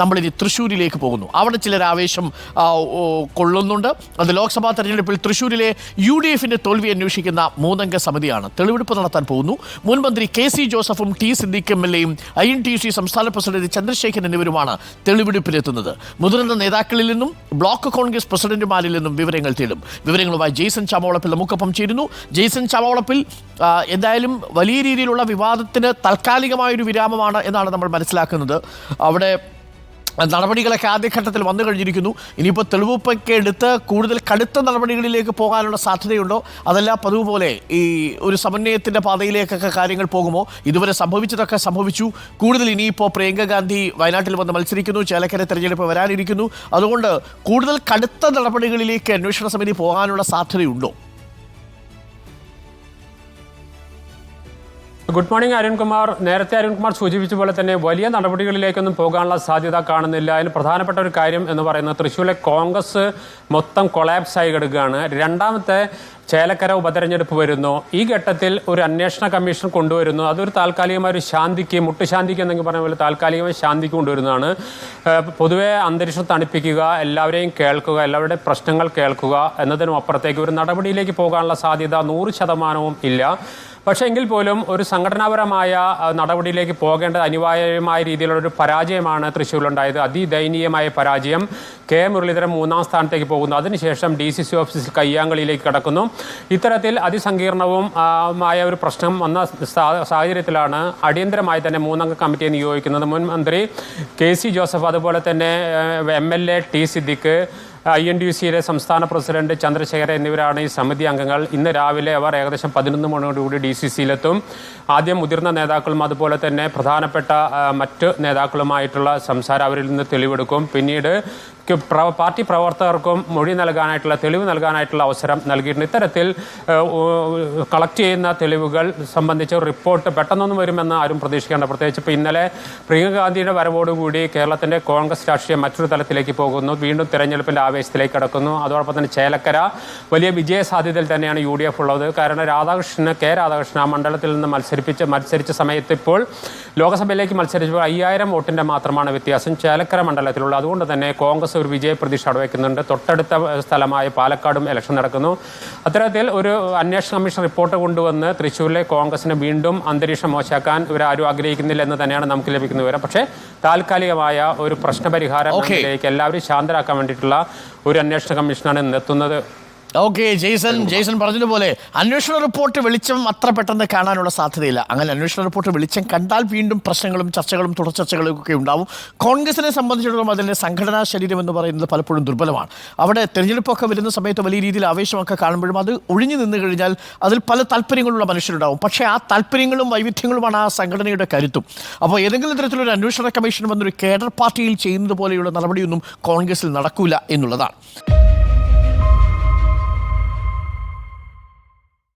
നമ്മളിനി തൃശ്ശൂരിലേക്ക് പോകുന്നു. അവിടെ ചിലർ ആവേശം കൊള്ളുന്നുണ്ട്. അത് ലോക്സഭാ തെരഞ്ഞെടുപ്പിൽ തൃശ്ശൂരിലെ യു ഡി എഫിന്റെ തോൽവി അന്വേഷിക്കുന്ന മൂന്നംഗ സമിതിയാണ്. തെളിവെടുപ്പ് നടത്താൻ പോകുന്നു. മുൻ മന്ത്രി കെ സി ജോസഫും ടി സിദ്ദിഖ് എം എൽ എയും ഐ എൻ ടി സി സംസ്ഥാന പ്രസിഡന്റ് ചന്ദ്രശേഖരൻ എന്നിവരുമാണ് തെളിവെടുപ്പിലെത്തുന്നത്. മുതിർന്ന നേതാക്കളിൽ നിന്നും ബ്ലോക്ക് കോൺഗ്രസ് പ്രസിഡന്റുമാരിൽ നിന്നും വിവരങ്ങൾ തേടും. വിവരങ്ങളുമായി ജെയ്സൺ ചാമോളപ്പിൽ നമുക്കൊപ്പം ചേരുന്നു. ജെയ്സൺ ചാമോളപ്പിൽ എന്തായാലും വലിയ രീതിയിലുള്ള വിവാദത്തിന് താൽക്കാലികമായൊരു വിരാമമാണ് എന്നാണ് നമ്മൾ മനസ്സിലാക്കുന്നത്. അവിടെ നടപടികളൊക്കെ ആദ്യഘട്ടത്തിൽ വന്നു കഴിഞ്ഞിരിക്കുന്നു. ഇനിയിപ്പോൾ തെളിവൊപ്പൊക്കെ എടുത്ത് കൂടുതൽ കടുത്ത നടപടികളിലേക്ക് പോകാനുള്ള സാധ്യതയുണ്ടോ? അതല്ല പതിവ് പോലെ ഈ ഒരു സമന്വയത്തിന്റെ പാതയിലേക്കൊക്കെ കാര്യങ്ങൾ പോകുമോ? ഇതുവരെ സംഭവിച്ചതൊക്കെ സംഭവിച്ചു. കൂടുതൽ ഇനിയിപ്പോൾ പ്രിയങ്ക ഗാന്ധി വയനാട്ടിൽ വന്ന് മത്സരിക്കുന്നു. ചേലക്കര തെരഞ്ഞെടുപ്പ് വരാനിരിക്കുന്നു. അതുകൊണ്ട് കൂടുതൽ കടുത്ത നടപടികളിലേക്ക് അന്വേഷണ സമിതി പോകാനുള്ള സാധ്യതയുണ്ടോ? ഗുഡ് മോർണിംഗ് അരുൺകുമാർ നേരത്തെ അരുൺകുമാർ സൂചിപ്പിച്ച പോലെ തന്നെ വലിയ നടപടികളിലേക്കൊന്നും പോകാനുള്ള സാധ്യത കാണുന്നില്ല. അതിന് പ്രധാനപ്പെട്ട ഒരു കാര്യം എന്ന് പറയുന്നത് തൃശ്ശൂരിലെ കോൺഗ്രസ് മൊത്തം കൊളാപ്സ് ആയി കിടക്കുകയാണ്. രണ്ടാമത്തെ ചേലക്കര ഉപതെരഞ്ഞെടുപ്പ് വരുന്നു. ഈ ഘട്ടത്തിൽ ഒരു അന്വേഷണ കമ്മീഷൻ കൊണ്ടുവരുന്നു. അതൊരു താൽക്കാലികമായ ഒരു ശാന്തിക്ക് മുട്ടുശാന്തിക്ക് എന്നൊക്കെ പറഞ്ഞ പോലെ താൽക്കാലികമായ ശാന്തിക്ക് കൊണ്ടുവരുന്നതാണ്. പൊതുവെ അന്തരീക്ഷം തണുപ്പിക്കുക എല്ലാവരെയും കേൾക്കുക എല്ലാവരുടെ പ്രശ്നങ്ങൾ കേൾക്കുക എന്നതിനും അപ്പുറത്തേക്ക് ഒരു നടപടിയിലേക്ക് പോകാനുള്ള സാധ്യത നൂറ് ശതമാനവും ഇല്ല. പക്ഷേ എങ്കിൽ പോലും ഒരു സംഘടനാപരമായ നടപടിയിലേക്ക് പോകേണ്ട അനിവാര്യമായ രീതിയിലുള്ള ഒരു പരാജയമാണ് തൃശ്ശൂരിലുണ്ടായത്. അതിദയനീയമായ പരാജയം കെ. മുരളീധരൻ മൂന്നാം സ്ഥാനത്തേക്ക് പോകുന്നു. അതിനുശേഷം ഡി സി സി ഓഫീസിൽ കയ്യാങ്കളിയിലേക്ക് കടക്കുന്നു. ഇത്തരത്തിൽ അതിസങ്കീർണവും ആയ ഒരു പ്രശ്നം വന്ന സാഹചര്യത്തിലാണ് അടിയന്തരമായി തന്നെ മൂന്നംഗ കമ്മിറ്റിയെ നിയോഗിക്കുന്നത്. മുൻ മന്ത്രി കെ സി ജോസഫ് അതുപോലെ തന്നെ M L A T Siddique I N D സിയിലെ സംസ്ഥാന പ്രസിഡന്റ് ചന്ദ്രശേഖരൻ എന്നിവരാണ് ഈ സമിതി അംഗങ്ങൾ. ഇന്ന് രാവിലെ അവർ ഏകദേശം പതിനൊന്ന് മണിയോടുകൂടി ഡി സി സിയിലെത്തും. ആദ്യം മുതിർന്ന നേതാക്കളും അതുപോലെ തന്നെ പ്രധാനപ്പെട്ട മറ്റ് നേതാക്കളുമായിട്ടുള്ള സംസാരം അവരിൽ നിന്ന് തെളിവെടുക്കും. പിന്നീട് പാർട്ടി പ്രവർത്തകർക്കും മൊഴി നൽകാനായിട്ടുള്ള തെളിവ് നൽകാനായിട്ടുള്ള അവസരം നൽകിയിട്ടുണ്ട്. ഇത്തരത്തിൽ കളക്ട് ചെയ്യുന്ന തെളിവുകൾ സംബന്ധിച്ച റിപ്പോർട്ട് പെട്ടെന്നൊന്നും വരുമെന്ന് ആരും പ്രതീക്ഷിക്കേണ്ട. പ്രത്യേകിച്ച് ഇപ്പോൾ ഇന്നലെ പ്രിയങ്ക ഗാന്ധിയുടെ വരവോടുകൂടി കേരളത്തിന്റെ കോൺഗ്രസ് രാഷ്ട്രീയം മറ്റൊരു തലത്തിലേക്ക് പോകുന്നു. വീണ്ടും തെരഞ്ഞെടുപ്പിന്റെ ആവേശത്തിലേക്ക് കടക്കുന്നു. അതോടൊപ്പം തന്നെ ചേലക്കര വലിയ വിജയ സാധ്യതയിൽ തന്നെയാണ് യു ഡി എഫ് ഉള്ളത്. കാരണം രാധാകൃഷ്ണന് കെ രാധാകൃഷ്ണൻ ആ മണ്ഡലത്തിൽ നിന്ന് മത്സരിപ്പിച്ച് മത്സരിച്ച സമയത്ത് ഇപ്പോൾ ലോക്സഭയിലേക്ക് മത്സരിച്ചപ്പോൾ അയ്യായിരം വോട്ടിന്റെ മാത്രമാണ് വ്യത്യാസം. ചേലക്കര മണ്ഡലത്തിലുള്ളത്. അതുകൊണ്ട് തന്നെ കോൺഗ്രസ് ഒരു വിജയ പ്രതീക്ഷ അടവയ്ക്കുന്നുണ്ട്. തൊട്ടടുത്ത സ്ഥലമായ പാലക്കാടും ഇലക്ഷൻ നടക്കുന്നു. അത്തരത്തിൽ ഒരു അന്വേഷണ കമ്മീഷൻ റിപ്പോർട്ട് കൊണ്ടുവന്ന് തൃശ്ശൂരിലെ കോൺഗ്രസിനെ വീണ്ടും അന്തരീക്ഷം മോശമാക്കാൻ ഇവരാരും ആഗ്രഹിക്കുന്നില്ല എന്ന് തന്നെയാണ് നമുക്ക് ലഭിക്കുന്ന വിവരം. പക്ഷേ താൽക്കാലികമായ ഒരു പ്രശ്നപരിഹാരം. എല്ലാവരും ശാന്തരാക്കാൻ വേണ്ടിയിട്ടുള്ള ഒരു അന്വേഷണ കമ്മീഷനാണ് ഇന്ന് എത്തുന്നത്. ഓക്കെ ജെയ്സൺ ജെയ്സൺ പറഞ്ഞതുപോലെ അന്വേഷണ റിപ്പോർട്ട് വെളിച്ചം അത്ര പെട്ടെന്ന് കാണാനുള്ള സാധ്യതയില്ല. അങ്ങനെ അന്വേഷണ റിപ്പോർട്ട് വെളിച്ചം കണ്ടാൽ വീണ്ടും പ്രശ്നങ്ങളും ചർച്ചകളും തുടർ ചർച്ചകളും ഒക്കെ ഉണ്ടാവും. കോൺഗ്രസിനെ സംബന്ധിച്ചിടത്തോളം അതിന്റെ സംഘടനാ ശരീരം എന്ന് പറയുന്നത് പലപ്പോഴും ദുർബലമാണ്. അവിടെ തെരഞ്ഞെടുപ്പൊക്കെ വരുന്ന സമയത്ത് വലിയ രീതിയിൽ ആവേശമൊക്കെ കാണുമ്പോഴും അത് ഒഴിഞ്ഞു നിന്ന് കഴിഞ്ഞാൽ അതിൽ പല താല്പര്യങ്ങളുള്ള മനുഷ്യരുണ്ടാവും. പക്ഷേ ആ താല്പര്യങ്ങളും വൈവിധ്യങ്ങളുമാണ് ആ സംഘടനയുടെ കരുത്തും. അപ്പോൾ ഏതെങ്കിലും തരത്തിലൊരു അന്വേഷണ കമ്മീഷൻ വന്നൊരു കേഡർ പാർട്ടിയിൽ ചെയ്യുന്നത് പോലെയുള്ള നടപടിയൊന്നും കോൺഗ്രസിൽ നടക്കൂല എന്നുള്ളതാണ്.